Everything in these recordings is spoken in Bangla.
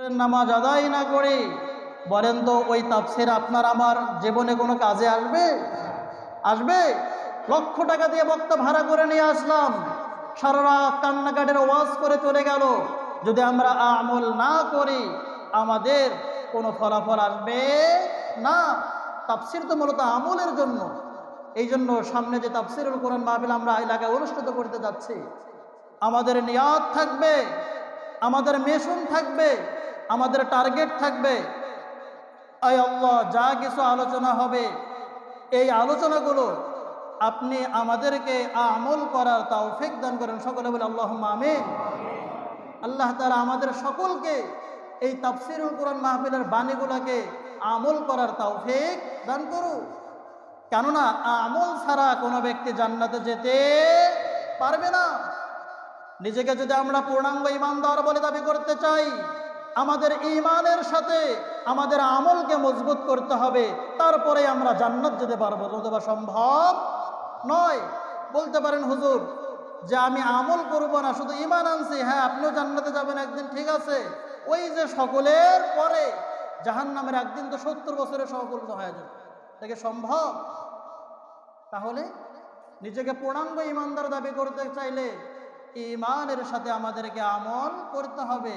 নামাজ আদায় না করে বলেন তো, ওই তাফসির আপনার আমার জীবনে কোনো কাজে আসবে? আসবে? লক্ষ টাকা দিয়ে বক্তা ভাড়া করে নিয়ে আসলাম। সারা রাত কান্নাকাটের ওয়াজ করে চলে গেল। যদি আমরা আমল না করি, আমাদের কোনো ফলাফল আসবে না। তাফসির তো মূলত আমলের জন্য। এই জন্য সামনে যে তাফসিরুল কোরআন মাহবিল আমরা এলাকায় অনুষ্ঠিত করতে যাচ্ছি। আমাদের নিয়াদ থাকবে, আমাদের মেশন থাকবে আমাদের টার্গেট থাকবে। যা কিছু আলোচনা হবে, এই আলোচনাগুলো আপনি আমাদেরকে আমল করার তৌফিক দান করেন। সকলে বলে আল্লাহ আমিন। আল্লাহ তারা আমাদের সকলকে এই তাফসিরুল কোরআন মাহফিলের বাণীগুলোকে আমল করার তৌফিক দান করুক। কেননা আমল ছাড়া কোনো ব্যক্তি জান্নাতে যেতে পারবে না। নিজেকে যদি আমরা পূর্ণাঙ্গ ইমানদার বলে দাবি করতে চাই আমাদের ইমানের সাথে আমাদের আমলকে মজবুত করতে হবে। তারপরে আমরা জান্নাত যেতে পারব অথবা সম্ভব নয়। বলতে পারেন, হুজুর, যে আমি আমল করব না, শুধু ইমান আনছি হ্যাঁ আপনিও জান্নাতে যাবেন একদিন, ঠিক আছে। ওই যে সকলের পরে জাহান নামের একদিন তো সত্তর বছরের সহকল্য হয়ে যাবে। থেকে সম্ভব? তাহলে নিজেকে পূর্ণাঙ্গ ইমানদার দাবি করতে চাইলে ইমানের সাথে আমাদেরকে আমল করতে হবে।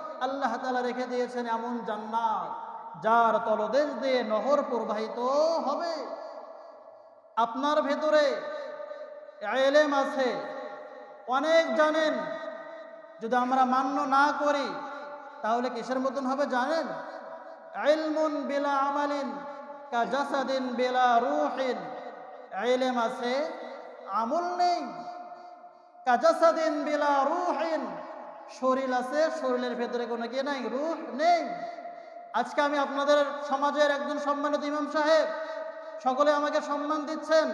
আল্লাহ তালা রেখে দিয়েছেন এমন জান্নাত, যার তলদেশ দিয়ে নহর প্রবাহিত হবে। আপনার ভেতরে এলেম আছে, অনেক জানেন। যদি আমরা মান্য না করি, তাহলে কিসের মতন হবে জানেন? ইলমুন বেলা আমালিন কা জাসাদিন বিলা রুহিন। ইলম আছে, আমল নেই। কাজাসাদিন বিলা রুহিন শরীর আছে, শরীরের ভেতরে কোনো কি নাই, রুহ নেই। আজকে আমি আপনাদের সমাজের একজন সম্মানিত ইমাম সাহেব, সকলে আমাকে সম্মান দিচ্ছেন।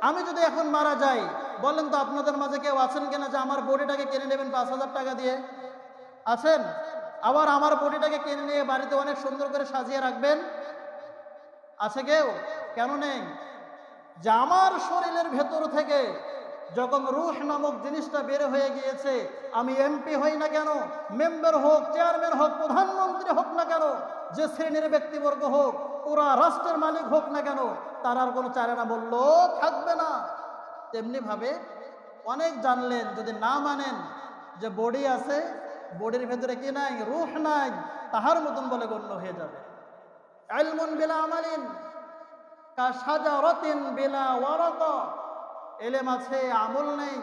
আমি যদি এখন মারা যাই, বলেন তো আপনাদের মাঝে কেউ আছেন কিনা যে আমার বডিটাকে কিনে নেবেন পাঁচ হাজার টাকা দিয়ে? আছেন? আবার আমার বডিটাকে কিনে নিয়ে বাড়িতে অনেক সুন্দর করে সাজিয়ে রাখবেন? আছে কেউ? কেন নেই? যে আমার শরীরের ভেতর থেকে যখন রুহ নামক জিনিসটা বের হয়ে গিয়েছে, আমি এমপি হই না কেন? মেম্বার হোক চেয়ারম্যান হোক, প্রধানমন্ত্রী হোক না কেন? যে শ্রেণির ব্যক্তিবর্গ হোক, পুরা রাষ্ট্রের মালিক হোক না কেন? তার আর কোনো চারেনা বলল থাকবে না। তেমনিভাবে অনেক জানলেন, যদি না মানেন যে বডি আছে, বডির ভেতরে কি নাই, রুহ নাই, তাহার মতন বলে গণ্য হয়ে যাবে। আলমুন বিলা আমালিন, কা সাজা রতিন বিলা ওয়ারত এলেম আছে, আমল নেই।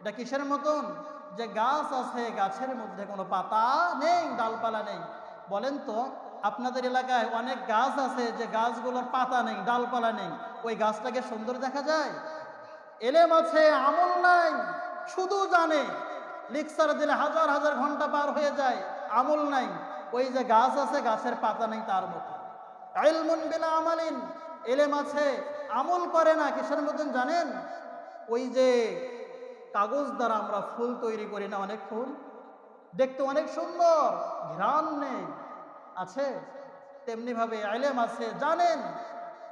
এটা কিসের মতন? যে গাছ আছে, গাছের মধ্যে কোনো পাতা নেই, ডালপালা নেই। বলেন তো, আপনাদের এলাকায় অনেক গাছ আছে যে গাছগুলোর পাতা নেই, ডালপালা নেই। ওই গাছটাকে সুন্দর দেখা যায়? এলেম আছে, আমল নাই, শুধু জানে। লিকসার দিলে হাজার হাজার ঘণ্টা পার হয়ে যায়, আমল নাই। ওই যে গাছ আছে, গাছের পাতা নেই তার মতো। বিলা আমালিন, এলেম আছে আমল করে না কিসের মতন জানেন? ওই যে কাগজ দ্বারা আমরা ফুল তৈরি করি না অনেক ফুল? দেখতে অনেক সুন্দর, ঘ্রাণ নেই। আছে? তেমনিভাবে আইলেম আছে, জানেন?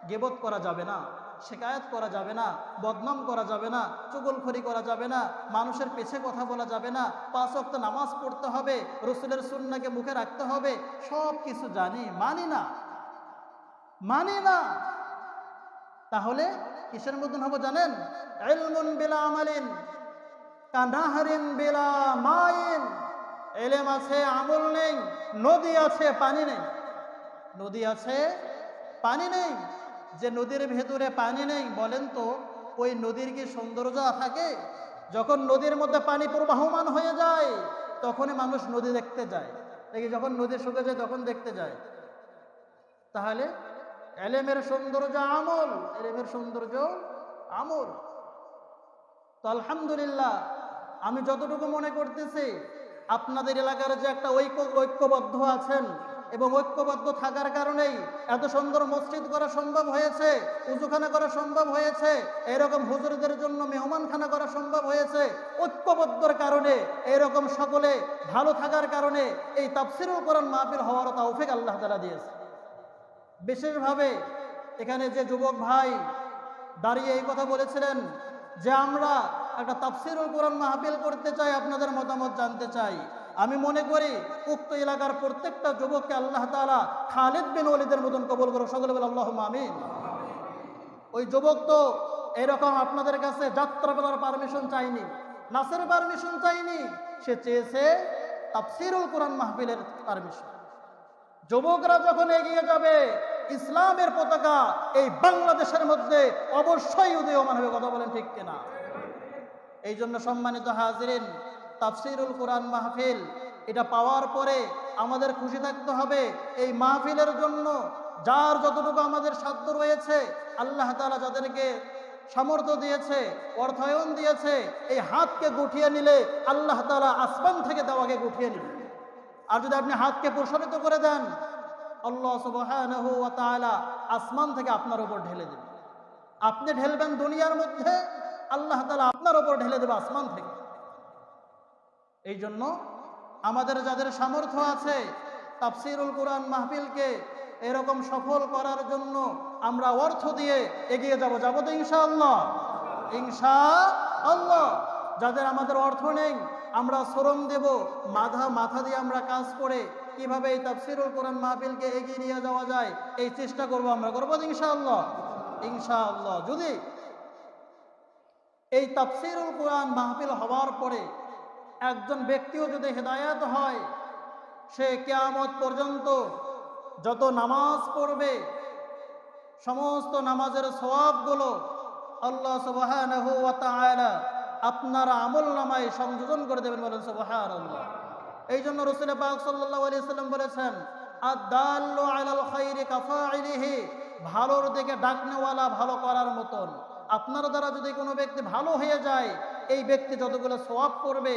গেবত করা যাবে না, শেকায়ত করা যাবে না, বদনাম করা যাবে না, চুগলখড়ি করা যাবে না, মানুষের পেছে কথা বলা যাবে না, পাঁচ অক্ত নামাজ পড়তে হবে, রসুলের সুন্নাকে মুখে রাখতে হবে সব কিছু জানি, মানি না। মানি না। তাহলে কিসের মতন হব জানেন? এলমুন বেলা আমালিন কান্দাহারিন বেলা মাইন। এলেম আছে, আমল নেই, নদী আছে, পানি নেই। নদী আছে, পানি নেই। যে নদীর ভেতরে পানি নেই, বলেন তো, ওই নদীর কি সৌন্দর্য থাকে? যখন নদীর মধ্যে পানি প্রবাহমান হয়ে যায়, তখনই মানুষ নদী দেখতে যায়। দেখি, যখন নদী শুকে যায় তখন দেখতে যায়। তাহলে এলেমের সৌন্দর্য আমল, এলেমের সৌন্দর্য আমল। তো আলহামদুলিল্লাহ, আমি যতটুকু মনে করতেছি, আপনাদের এলাকার যে একটা ঐক্য, ঐক্যবদ্ধ আছেন এবং ঐক্যবদ্ধ থাকার কারণেই এত সুন্দর মসজিদ করা সম্ভব হয়েছে, উজুখানা করা সম্ভব হয়েছে, এরকম হুজুরদের জন্য মেহমানখানা করা সম্ভব হয়েছে, ঐক্যবদ্ধর কারণে, এরকম সকলে ভালো থাকার কারণে এই তাফসিরুল কোরআন মাহফিল হওয়ারও তৌফিক আল্লাহ তালা দিয়েছে। বিশেষভাবে এখানে যে যুবক ভাই দাঁড়িয়ে এই কথা বলেছিলেন যে আমরা একটা তাফসিরুল কোরআন মাহফিল করতে চাই, আপনাদের মতামত জানতে চাই। আমি মনে করি উক্ত এলাকার প্রত্যেকটা যুবককে আল্লাহ তাআলা খালিদ বিন ওলিদের মতন কবল করো সকলে বলে আল্লাহ আমিন। ওই যুবক তো এরকম আপনাদের কাছে যাত্রা করার পারমিশন চাইনি নাসের পারমিশন চাইনি সে চেয়েছে তাফসিরুল কোরআন মাহফিলের পারমিশন যুবকরা যখন এগিয়ে যাবে, ইসলামের পতাকা এই বাংলাদেশের মধ্যে অবশ্যই উদীয়মান হবে, কথা বলেন ঠিক কিনা? এই জন্য সম্মানিত হাজিরিন, তাফসিরুল কোরআন মাহফিল, এটা পাওয়ার পরে আমাদের খুশি থাকতে হবে এই মাহফিলের জন্য। যার যতটুকু আমাদের সাধ্য রয়েছে, আল্লাহ তাআলা যাদেরকে সামর্থ্য দিয়েছে, অর্থায়ন দিয়েছে, এই হাতকে গুঠিয়ে নিলে আল্লাহ তালা আসমান থেকে দেওয়াকে গুঠিয়ে নিবে। আর যদি আপনি হাতকে প্রসারিত করে দেন, আল্লাহ তাআলা আসমান থেকে আপনার উপর ঢেলে দেবে। আপনি ঢেলবেন দুনিয়ার মধ্যে, আল্লাহ তালা আপনার উপর ঢেলে দেবে আসমান থেকে। এই জন্য আমাদের যাদের সামর্থ্য আছে, তাফসিরুল কোরআন মাহফিলকে এরকম সফল করার জন্য আমরা অর্থ দিয়ে এগিয়ে যাব। যাব তো ইনশাআল্লাহ। ইনশা আল্লাহ যাদের আমাদের অর্থ নেই আমরা শ্রম দেব মাথা মাথা দিয়ে আমরা কাজ করে কীভাবে এই তাফসিরুল কোরআন মাহফিলকে এগিয়ে নিয়ে যাওয়া যায়, এই চেষ্টা করব আমরা করব ইনশাআল্লাহ ইনশাআল্লাহ। যদি এই তাফসিরুল কোরআন মাহফিল হওয়ার পরে একজন ব্যক্তিও যদি হেদায়াত হয়, সে কেয়ামত পর্যন্ত যত নামাজ পড়বে, সমস্ত নামাজের সওয়াবগুলো আল্লাহ তাআলা আপনার আমল নামায় সংযোজন করে দেবেন বলেন সোহার এই জন্য রসুল পাক সাল্লাম বলেছেন ভালোর দিকে ডাকনেওয়ালা ভালো করার মতন। আপনার দ্বারা যদি কোনো ব্যক্তি ভালো হয়ে যায়, এই ব্যক্তি যতগুলো সোয়াব করবে